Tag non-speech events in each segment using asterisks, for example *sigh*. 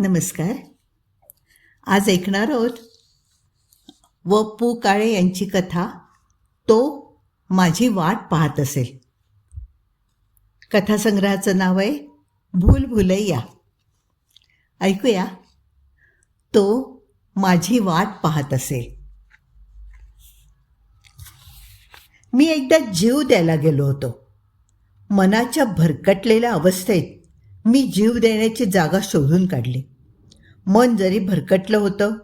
नमस्कार. आज ऐकणार आहोत व पु काळे यांची कथा तो माझी वाट पाहत असेल. कथासंग्रहाचं नाव आहे भूल भुलैया. ऐकूया. तो माझी वाट पाहत असेल. मी एकदा जीव द्यायला गेलो होतो. मनाच्या भरकटलेल्या अवस्थेत मी जीव देण्याची जागा शोधून काढली. मन जरी भरकटलं होतं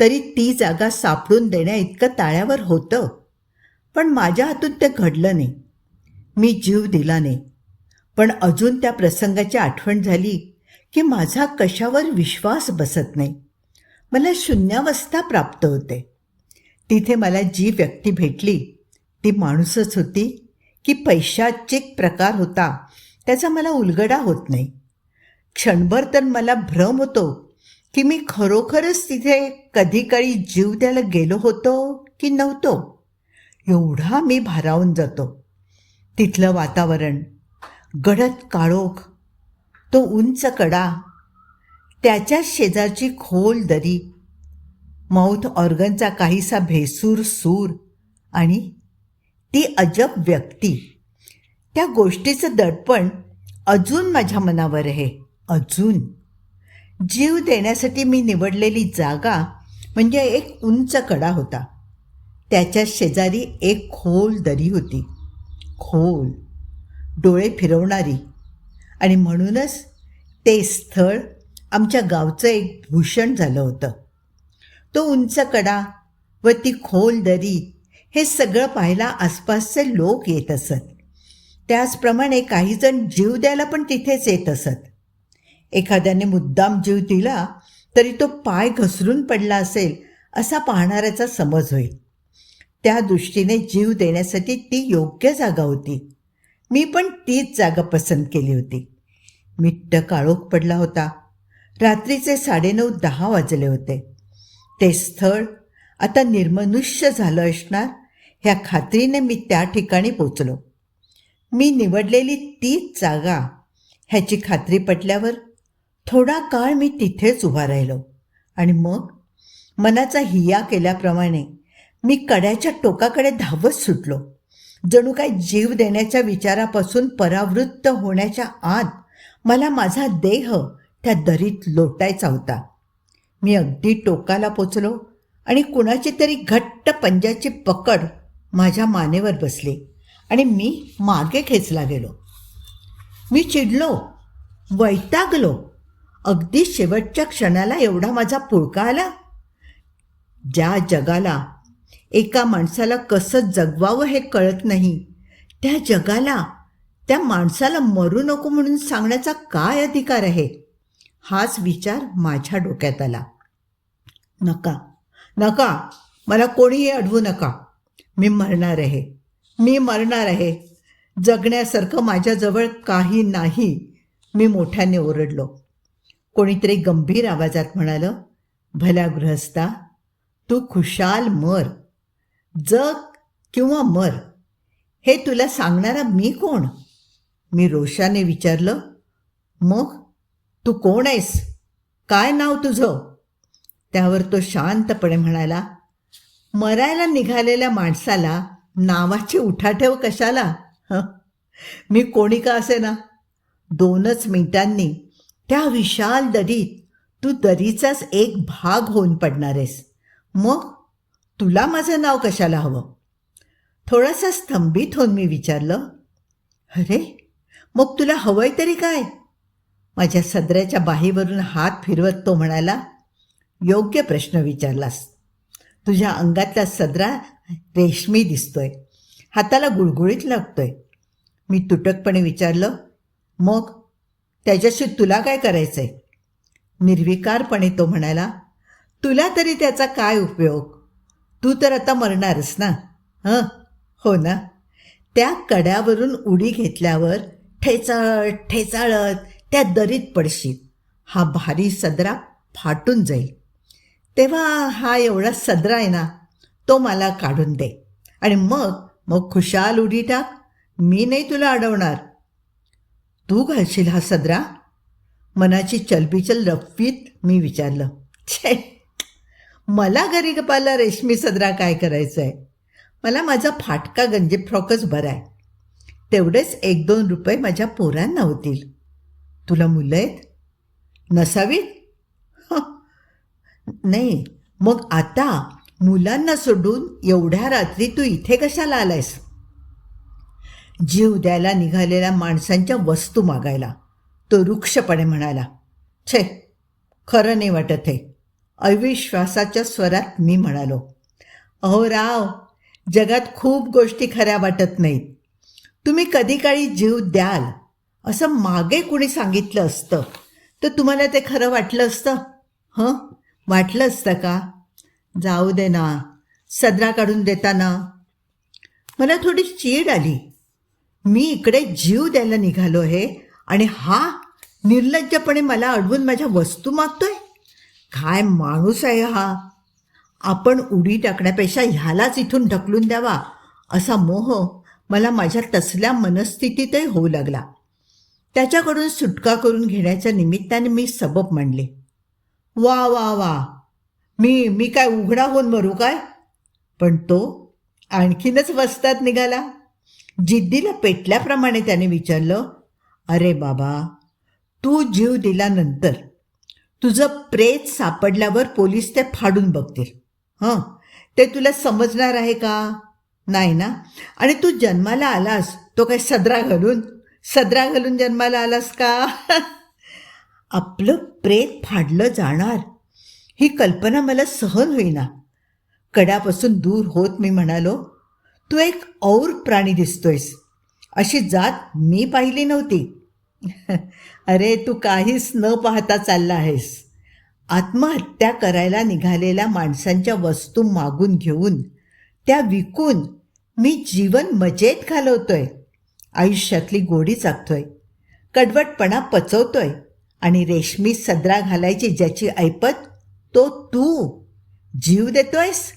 तरी ती जागा सापडून देण्या इतकं ताळ्यावर होतं. पण माझ्या हातून ते घडलं नाही. मी जीव दिला नाही. पण अजून त्या प्रसंगाची आठवण झाली की माझा कशावर विश्वास बसत नाही. मला शून्यावस्था प्राप्त होते. तिथे मला जी व्यक्ती भेटली ती माणूसच होती की पैशाचिक प्रकार होता त्याचा मला उलगडा होत नाही. क्षणभर तर मला भ्रम होतो की मी खरोखरच तिथे कधी काळी जीव द्यायला गेलो होतो की नव्हतो. एवढा मी भारावून जातो. तिथलं वातावरण गडद काळोख तो उंच कडा त्याच्या शेजारची खोल दरी माउथ ऑर्गनचा काहीसा भेसूर सूर आणि ती अजब व्यक्ती. त्या गोष्टीचं दडपण अजून माझ्या मनावर आहे अजून. जीव देण्यासाठी मी निवडलेली जागा म्हणजे एक उंच कडा होता. त्याच्या शेजारी एक खोल दरी होती. खोल. डोळे फिरवणारी. आणि म्हणूनच ते स्थळ आमच्या गावचं एक भूषण झालं होतं. तो उंच कडा व ती खोल दरी हे सगळं पाहायला आसपासचे लोक येत असत. त्याचप्रमाणे काहीजण जीव द्यायला पण तिथेच येत असत. एखाद्याने मुद्दाम जीव दिला तरी तो पाय घसरून पडला असेल असा पाहणाऱ्याचा समज होईल. त्या दृष्टीने जीव देण्यासाठी ती योग्य जागा होती. मी पण तीच जागा पसंत केली होती. मिट्ट काळोख पडला होता. रात्रीचे साडेनऊ दहा वाजले होते. ते स्थळ आता निर्मनुष्य झालं असणार ह्या खात्रीने मी त्या ठिकाणी पोचलो. मी निवडलेली तीच जागा ह्याची खात्री पटल्यावर थोडा काळ मी तिथेच उभा राहिलो. आणि मग मनाचा हिया केल्याप्रमाणे मी कड्याच्या टोकाकडे धावत सुटलो. जणू काय जीव देण्याच्या विचारापासून परावृत्त होण्याच्या आत मला माझा देह त्या दरीत लोटायचा होता. मी अगदी टोकाला पोचलो आणि कुणाची तरी घट्ट पंजाची पकड माझ्या मानेवर बसली. आणि मी मागे खेचला गेलो. मी चिडलो वैतागलो. अगदी शेवटच्या क्षणाला एवढा माझा पुळका आला. ज्या जगाला एका माणसाला कसं जगवावं हे कळत नाही त्या जगाला त्या माणसाला मरू नको म्हणून सांगण्याचा काय अधिकार आहे? हाच विचार माझ्या डोक्यात आला. नका नका मला कोणीही अडवू नका. मी मरणार आहे. मी मरणार आहे. जगण्यासारखं माझ्याजवळ काही नाही. मी मोठ्याने ओरडलो. कोणीतरी गंभीर आवाजात म्हणालं भल्या गृहस्था तू खुशाल मर. जग किंवा मर हे तुला सांगणारा मी कोण? मी रोषाने विचारलं मग तू कोण आहेस? काय नाव तुझं? त्यावर तो शांतपणे म्हणाला मरायला निघालेल्या माणसाला नावाची उठाठेव कशाला? हं? मी कोणी का असे ना दोनच मिनिटांनी त्या विशाल दरीत तू दरीचाच एक भाग होऊन पडणार आहेस मग तुला माझं नाव कशाला हवं? थोडासा स्तंभित होऊन मी विचारलं अरे मग तुला हवंय तरी काय? माझ्या सदऱ्याच्या बाहीवरून हात फिरवत तो म्हणाला योग्य प्रश्न विचारलास. तुझ्या अंगातला सदरा रेशमी दिसतोय. हाताला गुळगुळीत लागतोय. मी तुटकपणे विचारलं मग त्याच्याशी तुला काय करायचं आहे निर्विकारपणे तो म्हणाला तुला तरी त्याचा काय उपयोग? तू तर आता मरणारच ना? हं? हो ना? त्या कड्यावरून उडी घेतल्यावर ठेचाळत ठेचाळत त्या दरीत पडशील. हा भारी सदरा फाटून जाईल. तेव्हा हा एवढा सदरा आहे ना तो मला काढून दे. आणि मग मग खुशाल उडी टाक. मी नाही तुला अडवणार. तू घालशील हा सदरा? मनाची चलबिचल रफवीत मी विचारलं. छे! मला गरीबाला रेशमी सदरा काय करायचं आहे मला माझा फाटका गंजे फ्रॉकच बरा आहे. तेवढेच एक दोन रुपये माझ्या पोरांना होतील. तुला मुलं आहेत? नसावीत? नाही. मग आता मुलांना सोडून एवढ्या रात्री तू इथे कशाला आलायस? जीव द्यायला निघालेल्या माणसांच्या वस्तू मागायला तो रुक्षपणे म्हणाला छे खरं नाही वाटत हे. अविश्वासाच्या स्वरात मी म्हणालो अहो राव जगात खूप गोष्टी खऱ्या वाटत नाहीत. तुम्ही कधी काळी जीव द्याल? असं मागे कुणी सांगितलं असतं? तर तुम्हाला ते खरं वाटलं असतं? हं? वाटलं असतं का? जाऊ दे ना. सदरा काढून देताना. मला थोडी चीड आली. मी इकडे जीव द्यायला निघालो आहे आणि हा निर्लज्जपणे मला अडवून माझ्या वस्तू मागतोय. काय माणूस आहे हा? आपण उडी टाकण्यापेक्षा ह्यालाच इथून ढकलून द्यावा असा मोह मला माझ्या तसल्या मनस्थितीतही होऊ लागला. त्याच्याकडून सुटका करून घेण्याच्या निमित्ताने मी सबब म्हणले वा वा वा. मी मी काय उघडा होऊन मरू काय? पण तो आणखीनच वस्तात निघाला. जिद्दीला पेटल्याप्रमाणे त्याने विचारलं अरे बाबा तू जीव दिल्यानंतर तुझं प्रेत सापडल्यावर पोलीस ते फाडून बघतील. हं? ते तुला समजणार आहे का? नाही ना? आणि तू जन्माला आलास तो काय सदरा घालून? सदरा घालून जन्माला आलास का? *laughs* आपलं प्रेत फाडलं जाणार. ही कल्पना मला सहन होईना. कडापासून दूर होत मी म्हणालो तू एक और प्राणी दिसतोयस. अशी जात मी पाहिली नव्हती. *laughs* अरे तू काहीच न पाहता चालला आहेस. आत्महत्या करायला निघालेल्या माणसांच्या वस्तू मागून घेऊन त्या विकून मी जीवन मजेत घालवतोय. आयुष्यातली गोडी चाकतोय कडवटपणा पचवतोय आणि रेशमी सदरा घालायची ज्याची ऐपत तो तू जीव देतोयस?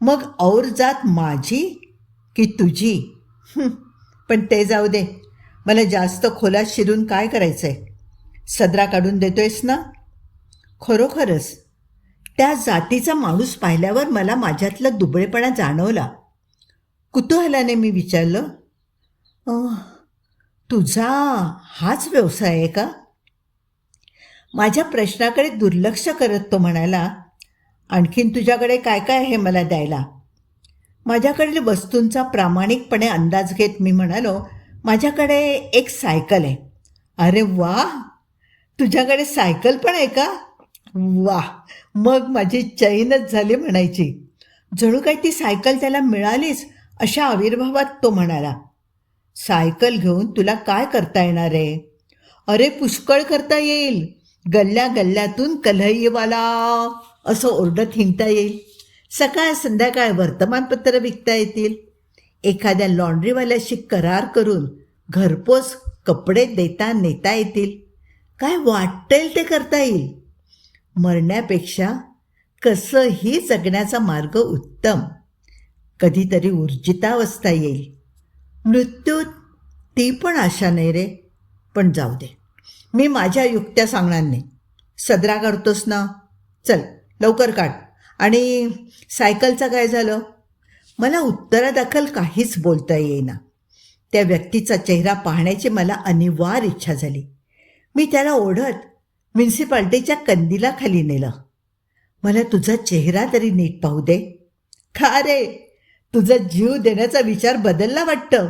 मग और जात माझी की तुझी? पण ते जाऊ दे. मला जास्त खोलात शिरून काय करायचंय? सदरा काढून देतोयस ना? खरोखरच. त्या जातीचा माणूस पाहिल्यावर मला माझ्यातला दुबळेपणा जाणवला. कुतूहलाने मी विचारलं तुझा हाच व्यवसाय आहे का? माझ्या प्रश्नाकडे दुर्लक्ष करत तो म्हणाला आणखीन तुझ्याकडे काय काय आहे मला द्यायला? माझ्याकडील वस्तूंचा प्रामाणिकपणे अंदाज घेत मी म्हणालो माझ्याकडे एक सायकल आहे. अरे वा तुझ्याकडे सायकल पण आहे का? वा मग माझी चैनच झाली म्हणायची. जणू काही ती सायकल त्याला मिळालीच अशा आविर्भावात तो म्हणाला सायकल घेऊन तुला काय करता येणार आहे अरे पुष्कळ करता येईल. गल्ल्या गल्ल्यातून कलहईवाला असं ओरडत हिंडता येईल. सकाळ संध्याकाळ वर्तमानपत्र विकता येतील. एखाद्या लॉन्ड्रीवाल्याशी करार करून घरपोच कपडे देता नेता येतील. काय वाटेल ते करता येईल? मरण्यापेक्षा कसंही जगण्याचा मार्ग उत्तम. कधीतरी ऊर्जितावस्था येईल. मृत्यूत ती पण आशा नाही रे पण जाऊ दे. मी माझ्या युक्त्या सांगणार नाही सदरा काढतोस ना? चल लवकर काढ. आणि सायकलचं काय झालं? मला उत्तरादाखल काहीच बोलता येईना. त्या व्यक्तीचा चेहरा पाहण्याची मला अनिवार्य इच्छा झाली. मी त्याला ओढत म्युन्सिपाल्टीच्या कंदीला खाली नेलं. मला तुझा चेहरा तरी नीट पाहू दे. खा रे! तुझा जीव देण्याचा विचार बदलला वाटतं.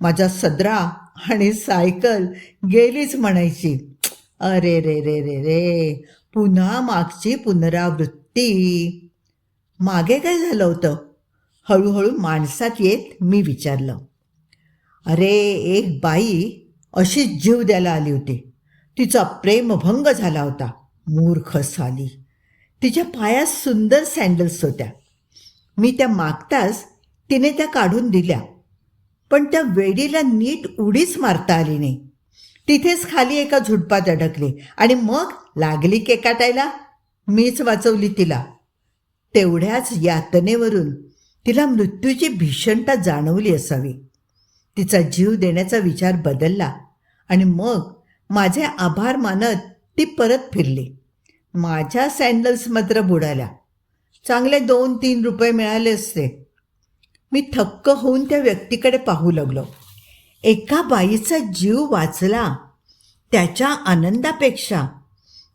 माझा सदरा आणि सायकल गेलीच म्हणायची. अरे रे रे रे रे पुन्हा मागची पुनरावृत्ती. मागे काय झालं होतं? हळूहळू माणसात येत मी विचारलं. अरे एक बाई अशीच जीव द्यायला आली होती. तिचा प्रेमभंग झाला होता. मूर्ख साली. तिच्या पायात सुंदर सँडल्स होत्या. मी त्या मागताच तिने त्या काढून दिल्या. पण त्या वेडीला नीट उडीच मारता आली नाही. तिथेच खाली एका झुडपात अडकली आणि मग लागली केकाटायला? मीच वाचवली तिला. तेवढ्याच यातनेवरून तिला मृत्यूची भीषणता जाणवली असावी. तिचा जीव देण्याचा विचार बदलला आणि मग माझे आभार मानत ती परत फिरली. माझ्या सँडल्स मात्र बुडाल्या. चांगले दोन तीन रुपये मिळाले असते. मी थक्क होऊन त्या व्यक्तीकडे पाहू लागलो. एका बाईचा जीव वाचला. त्याच्या आनंदापेक्षा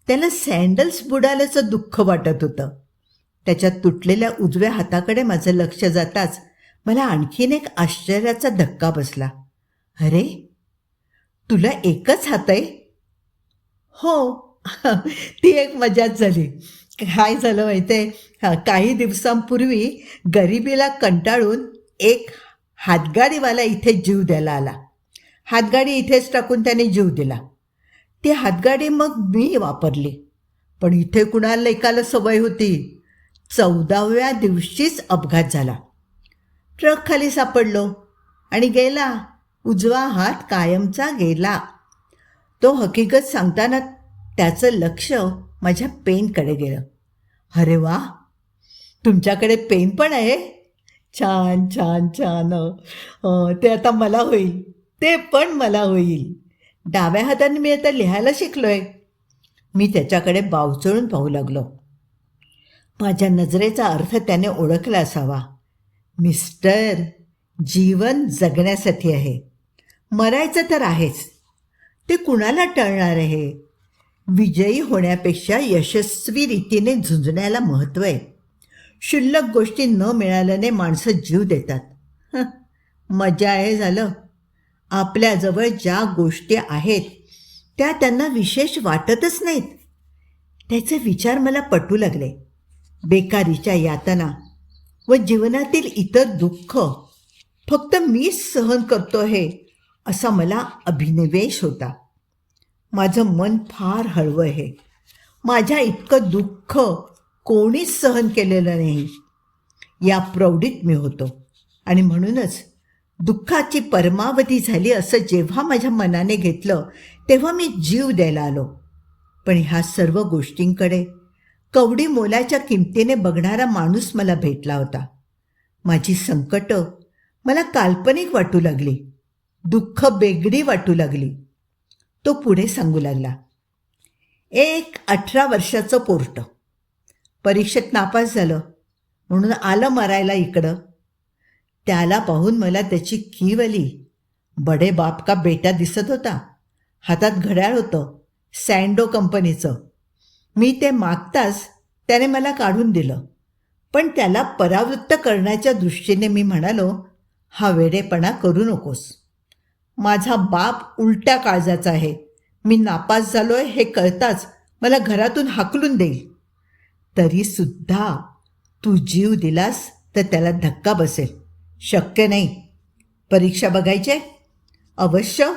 त्याला सँडल्स बुडाल्याचं दुःख वाटत होतं. त्याच्या तुटलेल्या उजव्या हाताकडे माझं लक्ष जाताच मला आणखीन एक आश्चर्याचा धक्का बसला. अरे तुला एकच हात आहे? हो. *laughs* ती एक मजाच झाली. काय झालं माहिती आहे काही दिवसांपूर्वी गरिबीला कंटाळून एक हातगाडीवाला इथे जीव द्यायला आला. हातगाडी इथेच टाकून त्याने जीव दिला. ती हातगाडी मग मी वापरली. पण इथे कुणाला एकाला सवय होती. चौदाव्या दिवशीच अपघात झाला. ट्रक खाली सापडलो आणि गेला. उजवा हात कायमचा गेला. तो हकीकत सांगताना त्याचं लक्ष माझ्या पेनकडे गेलं. अरे वा तुमच्याकडे पेन पण आहे? छान छान छान. ते आता मला होईल. ते पण मला होईल. डाव्या हाताने मी आता लिहायला शिकलो आहे मी त्याच्याकडे बावचळून पाहू लागलो. माझ्या नजरेचा अर्थ त्याने ओळखला असावा. मिस्टर जीवन जगण्यासाठी आहे. मरायचं तर आहेच. ते कुणाला टळणार आहे? विजयी होण्यापेक्षा यशस्वी रीतीने झुंजण्याला महत्त्व आहे. क्षुल्लक गोष्टी न मिळाल्याने माणसं जीव देतात. मजा आहे झालं. आपल्याजवळ ज्या गोष्टी आहेत त्या त्यांना विशेष वाटतच नाहीत. त्याचे विचार मला पटू लागले. बेकारीच्या यातना व जीवनातील इतर दुःख. फक्त मीच सहन करतो आहे असा मला अभिनिवेश होता. माझं मन फार हळवं आहे. माझ्या इतकं दुःख कोणीच सहन केलेलं नाही. या प्रौढीत मी होतो. आणि म्हणूनच दुःखाची परमावधी झाली असं जेव्हा माझ्या मनाने घेतलं तेव्हा मी जीव द्यायला आलो. पण ह्या सर्व गोष्टींकडे कवडी मोलाच्या किमतीने बघणारा माणूस मला भेटला होता. माझी संकटं मला काल्पनिक वाटू लागली. दुःख बेगडी वाटू लागली. तो पुढे सांगू लागला. एक अठरा वर्षाचं पोर्ट. परीक्षेत नापास झालं. म्हणून आलं मरायला इकडं. त्याला पाहून मला त्याची कीव आली. बडे बाप का बेटा दिसत होता. हातात घड्याळ होतं. सँडो कंपनीचं. मी ते मागताच त्याने मला काढून दिलं. पण त्याला परावृत्त करण्याच्या दृष्टीने मी म्हणालो हा वेडेपणा करू नकोस. माझा बाप उलट्या काळजाचा आहे. मी नापास झालोय हे कळताच मला घरातून हाकलून देईल. तरीसुद्धा तू जीव दिलास तर त्याला धक्का बसेल. शक्य नाही. परीक्षा बघायचे? अवश्य.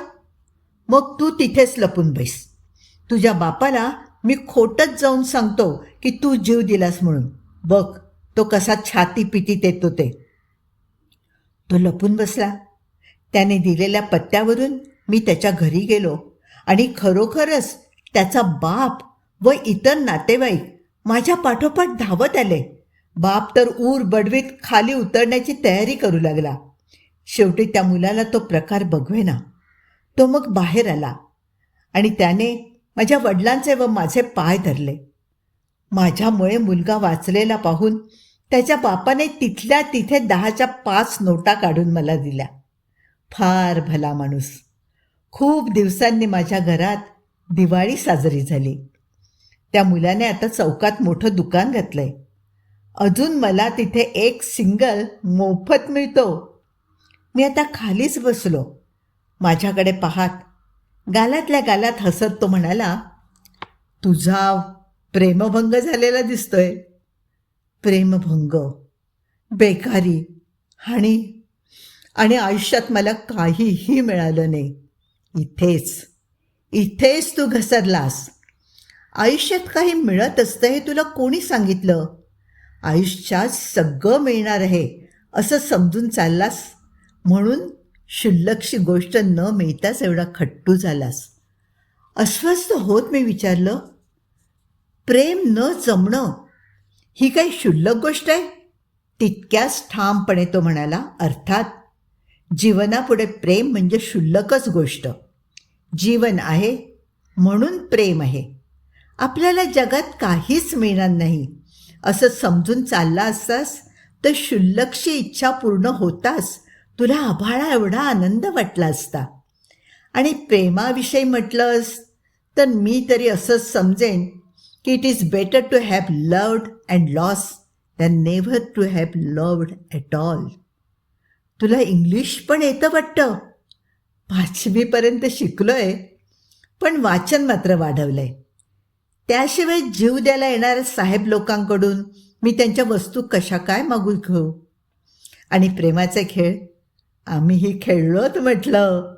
मग तू तिथेच लपून बैस. तुझ्या बापाला मी खोटच जाऊन सांगतो की तू जीव दिलास म्हणून. बघ तो कसा छाती पिटीत येतो ते. तो लपून बसला. त्याने दिलेल्या पत्त्यावरून मी त्याच्या घरी गेलो आणि खरोखरच त्याचा बाप व इतर नातेवाईक माझ्या पाठोपाठ धावत आले. बाप तर ऊर बडवीत खाली उतरण्याची तयारी करू लागला. शेवटी त्या मुलाला तो प्रकार बघवेना. तो मग बाहेर आला आणि त्याने माझ्या वडिलांचे व माझे पाय धरले. माझ्यामुळे मुलगा वाचलेला पाहून त्याच्या बापाने तिथल्या तिथे दहाच्या पाच नोटा काढून मला दिल्या. फार भला माणूस. खूप दिवसांनी माझ्या घरात दिवाळी साजरी झाली. त्या मुलाने आता चौकात मोठं दुकान घातलं आहे अजून मला तिथे एक सिंगल मोफत मिळतो. मी आता खालीच बसलो. माझ्याकडे पाहात गालातल्या गालात हसत तो म्हणाला तुझा प्रेमभंग झालेला दिसतोय. प्रेमभंग बेकारी आणि आणि आयुष्यात मला काहीही मिळालं नाही. इथेच इथेच तू घसरलास. आयुष्यात काही मिळत असतं हे तुला कोणी सांगितलं? आयुष्यात सगळं मिळणार आहे असं समजून चाललास? म्हणून क्षुल्लकशी गोष्ट न मिळताच एवढा खट्टू झालास. अस्वस्थ होत मी विचारलं. प्रेम न जमणं ही काही क्षुल्लक गोष्ट आहे? तितक्याच ठामपणे तो म्हणाला. अर्थात जीवनापुढे प्रेम म्हणजे क्षुल्लकच गोष्ट. जीवन आहे म्हणून प्रेम आहे. आपल्याला जगात काहीच मिळणार नाही. असं समजून चालला असतास तर शुल्लकशी इच्छा पूर्ण होताच तुला आभाळा एवढा आनंद वाटला असता. आणि प्रेमाविषयी म्हटलंस तर मी तरी असंच समजेन की it is better to have loved and loss than never to have loved at all तुला इंग्लिश पण येतं वाटतं? पाचवीपर्यंत शिकलो आहे पण वाचन मात्र वाढवलं आहे त्याशिवाय जीव द्यायला येणाऱ्या साहेब लोकांकडून मी त्यांच्या वस्तू कशा काय मागू घेऊ? आणि प्रेमाचे खेळ? आम्हीही खेळलोत म्हटलं.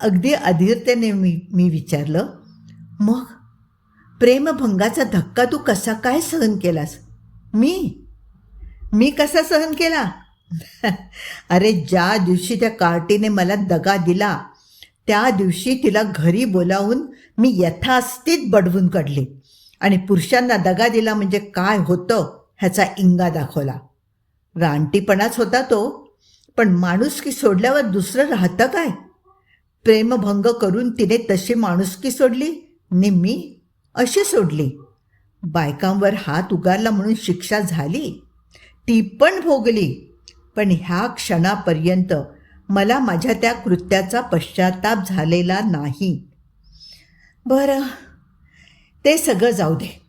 अगदी अधीरतेने मी मी विचारलं मग प्रेमभंगाचा धक्का तू कसा काय सहन केलास? मी? मी कसा सहन केला? *laughs* अरे ज्या दिवशी त्या कार्टीने मला दगा दिला त्या दिवशी तिला घरी बोलावून मी यथास्थित बडवून काढली. आणि पुरुषांना दगा दिला म्हणजे काय होतं ह्याचा इंगा दाखवला. रानटीपणाच होता तो पण माणुसकी सोडल्यावर दुसरं राहतं काय? प्रेमभंग करून तिने तशी माणुसकी सोडली नि मी अशी सोडली. बायकांवर हात उगारला म्हणून शिक्षा झाली. ती पण भोगली. पण ह्या क्षणापर्यंत मला माझ्या त्या कृत्याचा पश्चाताप झालेला नाही. बरं ते सगळं जाऊ दे.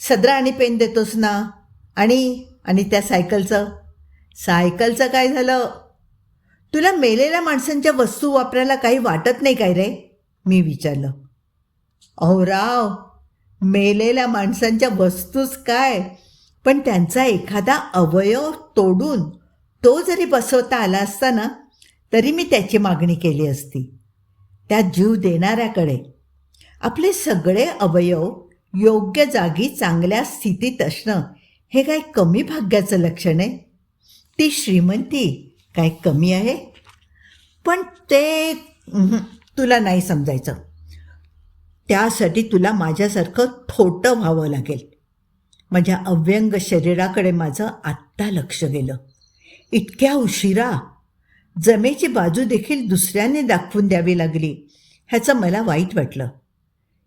सदरा आणि पेन देतोस ना? आणि आणि त्या सायकलचं? सायकलचं काय झालं? तुला मेलेल्या माणसांच्या वस्तू वापरायला काही वाटत नाही काय रे? मी विचारलं. अहो राव मेलेल्या माणसांच्या वस्तूच काय? पण त्यांचा एखादा अवयव तोडून तो जरी बसवता आला असता ना तरी मी त्याची मागणी केली असती. त्या जीव देणाऱ्याकडे. आपले सगळे अवयव योग्य जागी चांगल्या स्थितीत असणं हे काय कमी भाग्याचं लक्षण आहे? ती श्रीमंती काय कमी आहे? पण ते तुला नाही समजायचं. त्यासाठी तुला माझ्यासारखं थोटं व्हावं लागेल. माझ्या अव्यंग शरीराकडे माझं आत्ता लक्ष गेलं. इतक्या उशिरा? जमेची बाजू देखील दुसऱ्याने दाखवून द्यावी लागली ह्याचं मला वाईट वाटलं.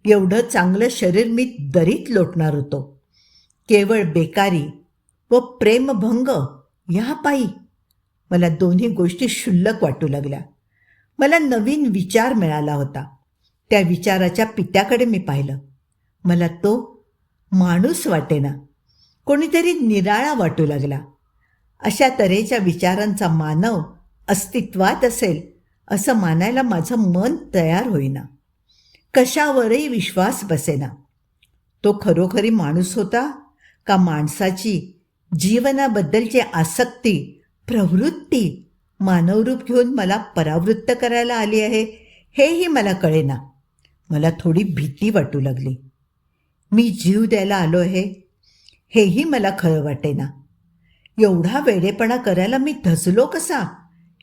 एवढं चांगलं शरीर मी दरीत लोटणार होतो. केवळ बेकारी व प्रेमभंग ह्या पायी मला दोन्ही गोष्टी क्षुल्लक वाटू लागल्या. मला नवीन विचार मिळाला होता. त्या विचाराच्या पित्याकडे मी पाहिलं. मला तो माणूस वाटेना. कोणीतरी निराळा वाटू लागला. अशा तऱ्हेच्या विचारांचा मानव अस्तित्वात असेल असं मानायला माझं मन तयार होईना. कशावरही विश्वास बसेना. तो खरोखरी माणूस होता का माणसाची जीवनाबद्दलची आसक्ती प्रवृत्ती मानवरूप घेऊन मला परावृत्त करायला आली आहे हेही मला कळेना. मला थोडी भीती वाटू लागली. मी जीव द्यायला आलो आहे हेही मला खरं वाटेना. एवढा वेडेपणा करायला मी धजलो कसा?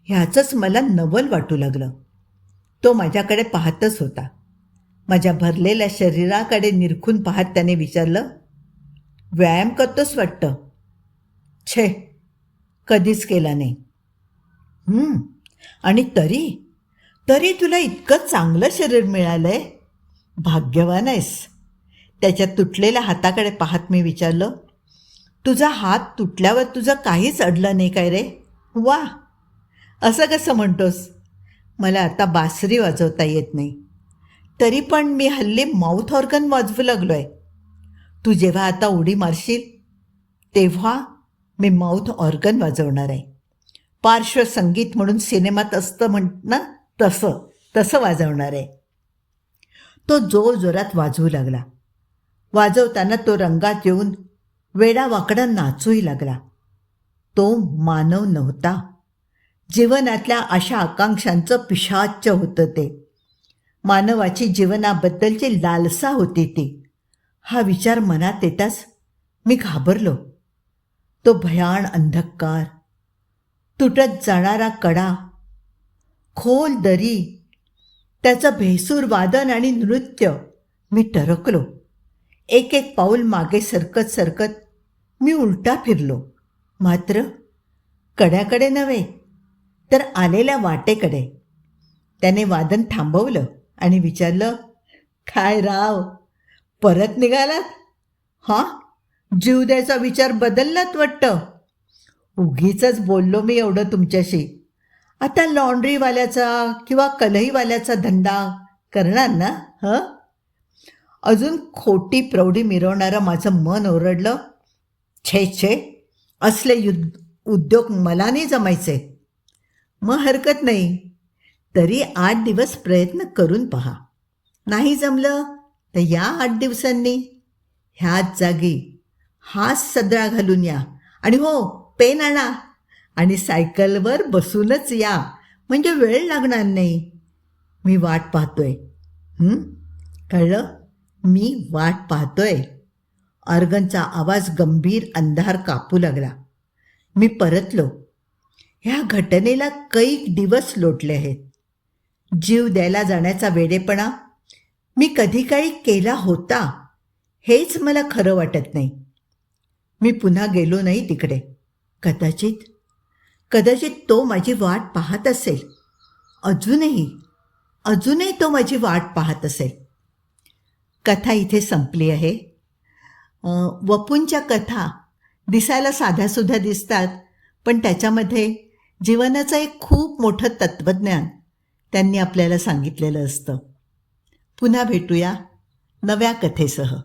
ह्याचंच मला नवल वाटू लागलं. तो माझ्याकडे पाहतच होता. माझ्या भरलेल्या शरीराकडे निरखून पाहत त्याने विचारलं व्यायाम करतोच वाटतं? छे कधीच केला नाही. आणि तरी? तरी तुला इतकं चांगलं शरीर मिळालंय? भाग्यवान आहेस. त्याच्या तुटलेल्या हाताकडे पाहत मी विचारलं तुझा हात तुटल्यावर तुझं काहीच अडलं नाही काय रे? वा! असं कसं म्हणतोस? मला आता बासरी वाजवता येत नाही. तरी पण मी हल्ली माउथ ऑर्गन वाजवू लागलो आहे तू जेव्हा आता उडी मारशील तेव्हा मी माउथ ऑर्गन वाजवणार आहे. पार्श्वसंगीत म्हणून सिनेमात असतं म्हण ना? तसं तसं वाजवणार आहे. तो जोर जोरात वाजवू लागला. वाजवताना तो रंगात येऊन वेडा वाकडा नाचूही लागला. तो मानव नव्हता. जीवनातल्या अशा आकांक्षांचं पिशाच्च होतं ते. मानवाची जीवनाबद्दलची लालसा होती ती. हा विचार मनात येताच मी घाबरलो. तो भयान अंधकार. तुटत जाणारा कडा. खोल दरी. त्याचं भेसूर वादन आणि नृत्य. मी टरकलो. एक एक पाऊल मागे सरकत सरकत मी उलटा फिरलो. मात्र कड्याकडे नव्हे तर आलेल्या वाटेकडे. त्याने वादन थांबवलं आणि विचारलं काय राव परत निघालात? हां? जीव द्यायचा विचार बदललात वाटतं? उगीच बोललो मी एवढं तुमच्याशी. आता लॉन्ड्रीवाल्याचा किंवा कलईवाल्याचा धंदा करणार ना हं? अजून खोटी प्रौढी मिरवणारं माझं मन ओरडलं. छे छे असले युद्ध उद्योग मला नाही जमायचे. मग हरकत नाही. तरी आठ दिवस प्रयत्न करून पहा. नाही जमलं तर या आठ दिवसांनी. ह्याच जागी हाच सदळा घालून या. आणि हो पेन आणा. आणि सायकलवर बसूनच या. म्हणजे वेळ लागणार नाही. मी वाट पाहतोय. कळलं? मी वाट पाहतोय. अर्गनचा आवाज गंभीर अंधार कापू लागला. मी परतलो. ह्या घटनेला कैक दिवस लोटले आहेत. जीव द्यायला जाण्याचा वेडेपणा मी कधी काही केला होता हेच मला खरं वाटत नाही. मी पुन्हा गेलो नाही तिकडे. कदाचित कदाचित तो माझी वाट पाहत असेल. अजूनही अजूनही तो माझी वाट पाहत असेल. कथा इथे संपली आहे. वपूंच्या कथा दिसायला साध्यासुद्धा दिसतात पण त्याच्यामध्ये जीवनाचं एक खूप मोठं तत्त्वज्ञान त्यांनी आपल्याला सांगितलेलं असतं. पुन्हा भेटूया नव्या कथेसह.